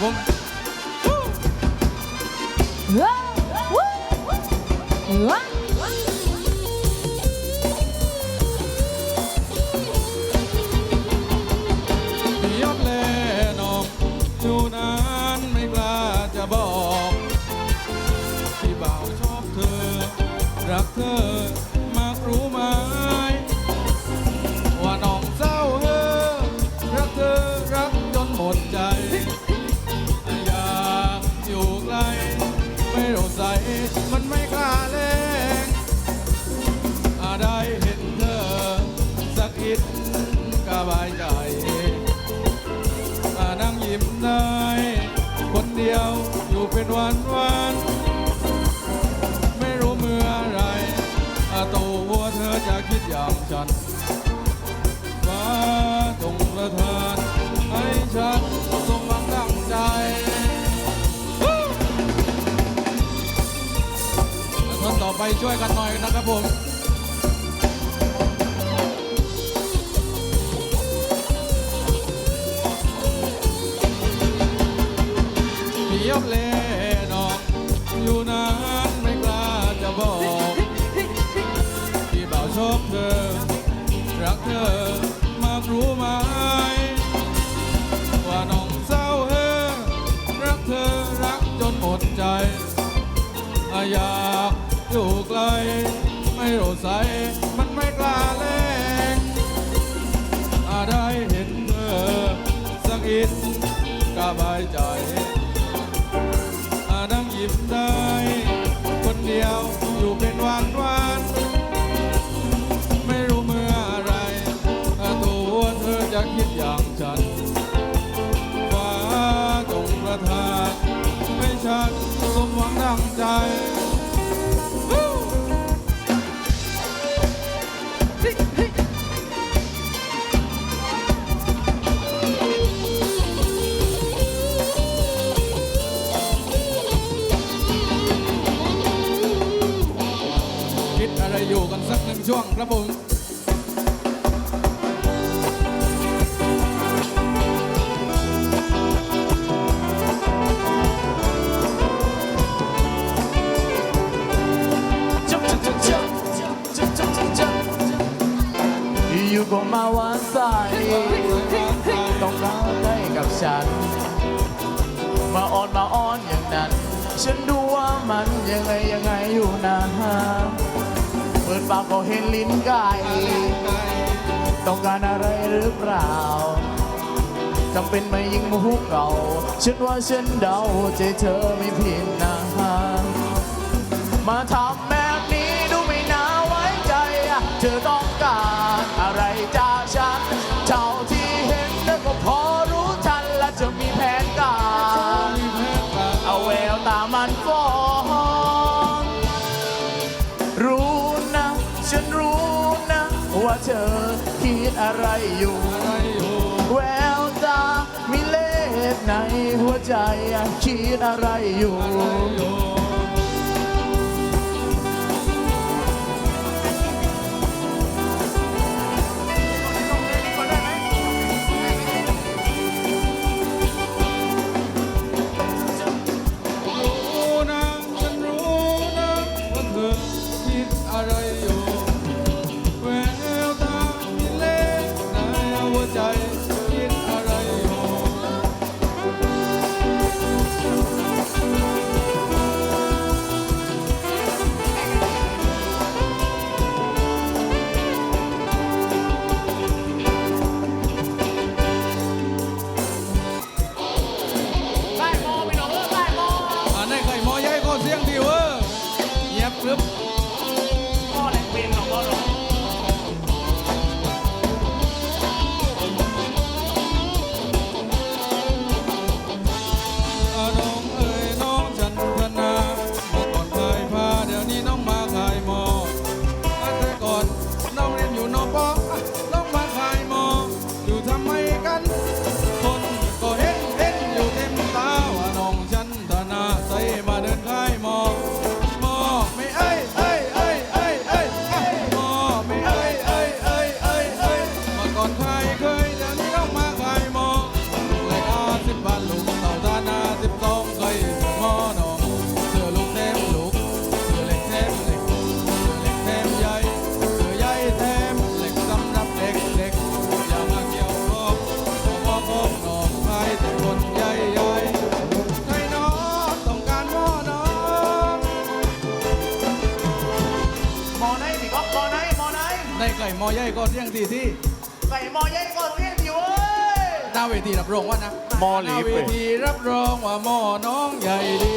ครับผมยอดแลนองอยู่นานไม่กล้าจะบอกพี่บ่าวชอบเธอ รักเธอ ได้ คนเดียวอยู่เป็นวันวันไม่รู้เมื่อไรอาตัวเธอจะคิดอย่างฉันฟ้าจงประทานให้ฉันสมหวังดังใจท่านต่อไปช่วยกันหน่อยนะครับผม อยากอยู่ไกล ไม่รู้ใสมันไม่กล้าเลงอาได้เห็นเธอสักอิดก็บายใจ นสักหนึ่งช่วงครับผมอยู่ก็มาวันสายต้องรักได้กับฉัน มาอ้อนมาอ้อนอย่างนั้น ฉันดูว่ามันยังไงยังไงอยู่นาน ปิดปากก็เห็นลิ้นไก่ต้องการอะไรหรือเปล่าจำเป็นไหมายิงมุกเก่า ฉันว่าฉันเดาใจเธอไม่ผิดนะมาทำแบบนี้ดูไม่น่าไว้ใจ เธอต้องการ เธอคิดอะไรอยู่ แววตามีเลขในหัวใจคิดอะไรอยู่ มอใหญ่ก็เรียงดีที่ใส่มอใหญ่ก็เรียกดิเว้ยหน้าเวทีรับรองว่านะมอหลีเวเป้ ทีรับรองว่ามอน้องใหญ่ดี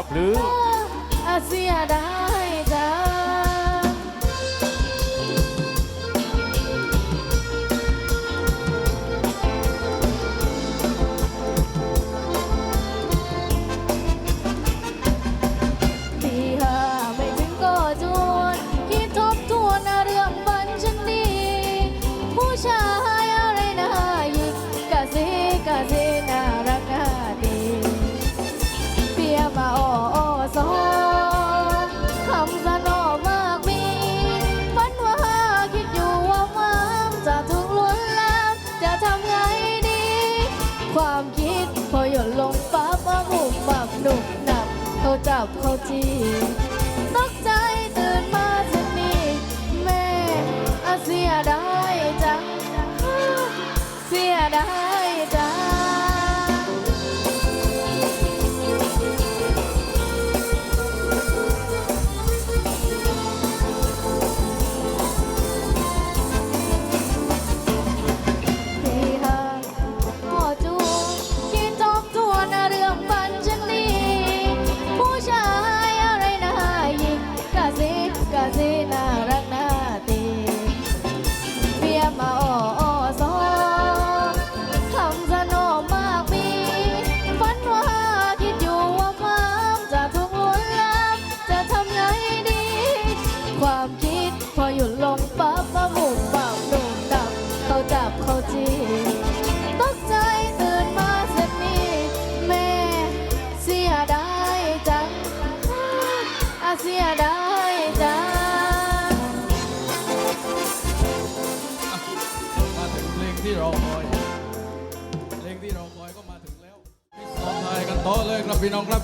อบหรือ เสียดา 아버지. ได้จ้มาถึงเพลงที่รอคอย เพลงที่รอคอยก็มาถึงแล้วลองทายกันต่อเลยครับพี่น้องครับ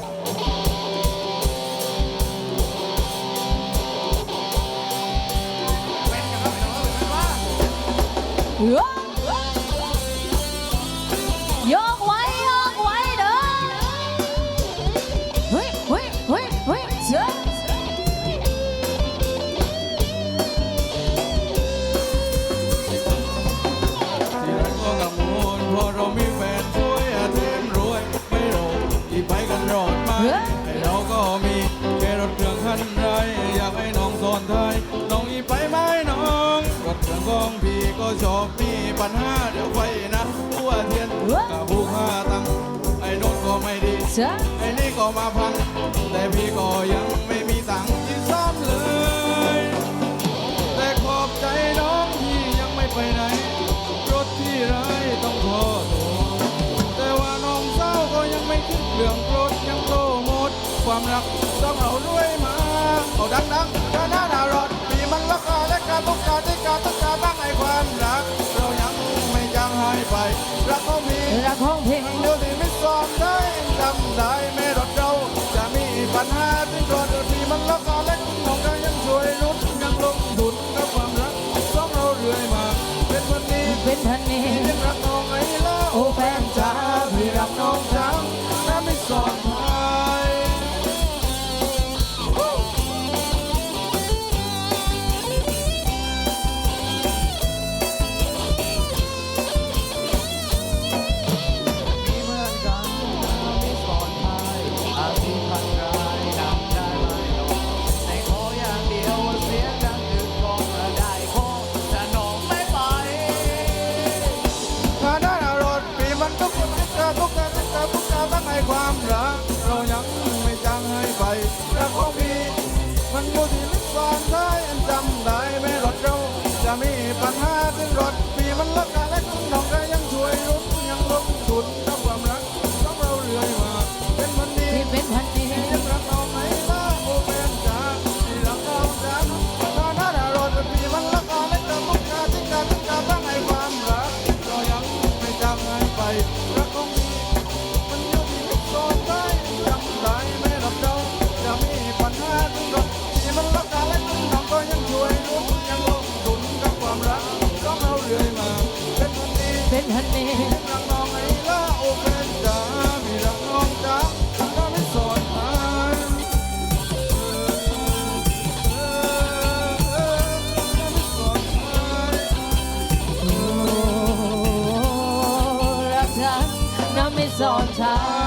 ให้น้องสอนไทยน้องอีไปไหมน้องรถเครื่องของพี่ก็ชอบมีปัญหาเดี๋ยวไฟนะหัวเทียนกับผู้ค่าตังค์ไอ้โนนก็ไม่ดีจ้าไอ้นี่ก็มาพังแต่พี่ก็ยังไม่มีตังค์ที่ซ่อมเลย แต่ขอบใจน้องที่ยังไม่ไปไหนรถที่ไรต้องขอโทษแต่ว่าน้องเศร้าก็ยังไม่คิดเรื่องรถยังโปรโมทความรักต้องเอาด้วยมา เอาดังๆกาหน้าหนารถมีมันราคาและการต้องการที่การต้องการบ้างไอ้ความรัก เรายังไม่จางหายไป รักเขามีรักของเพลงเดี๋ยวนี้ไม่ซ้อมได้จำได้แม่รถเราจะมีปัญหาที่ก่อนเดี๋ยวนี้มันราคาเล็กน้องก็ยังช่วยรุดยังลงทุนกับความรักสองเราเรื่อยมา เป็นวันนี้เป็นทันนี้ที่ยังรักน้อง อยู่ที่ลิสอนได้จำได้ไม่รถเราจะมีปัญหาถึงรถปีมันราคาเล็กน้องก็ยังช่วยรุนยังลงทุน เป็นฮันนี้รักน้องไอ้ล่ะโอเป็นจ้ามีรักน้องจ้าถ้าไม่สอนมาโอ้รักฉันน้ำไม่สอนทาง